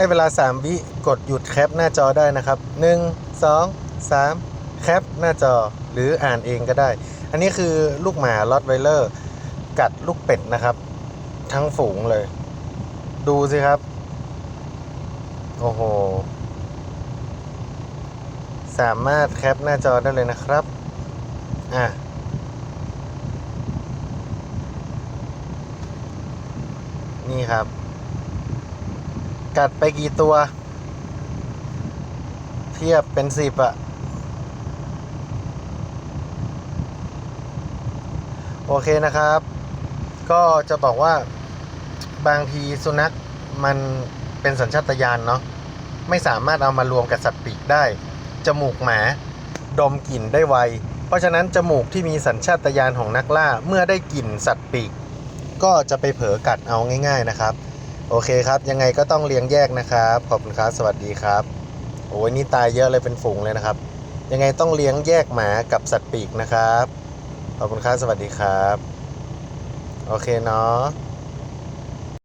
ให้เวลา 3 วิกดหยุดแคปหน้าจอได้นะครับ 1 2 3 แคปหน้าจอหรืออ่านเองก็ได้ อันนี้คือลูกหมาลอตไวเลอร์ กัดลูกเป็ดนะครับ ทั้งฝูงเลย ดูสิครับ โอ้โห สามารถแคปหน้าจอได้เลยนะครับ อะนี่ครับ กัดไปกี่ตัว เทียบเป็นสิบอะโอเคนะครับ ก็จะบอกว่าบางทีสุนัขมันเป็นสัญชาตญาณเนาะไม่สามารถเอามารวมกับสัตว์ปีกได้ จมูกหมาดมกลิ่นได้ไว เพราะฉะนั้นจมูกที่มีสัญชาตญาณของนักล่าเมื่อได้กลิ่นสัตว์ปีก ก็จะไปเผลอกัดเอาง่าย ๆนะครับ โอเคครับ ยังไงก็ต้องเลี้ยงแยกนะครับ ขอบคุณครับ สวัสดีครับ โอ้ยนี่ตายเยอะเลยเป็นฝูงเลยนะครับ ยังไงต้องเลี้ยงแยกหมากับสัตว์ปีกนะครับ ขอบคุณครับ สวัสดีครับ โอเคเนาะ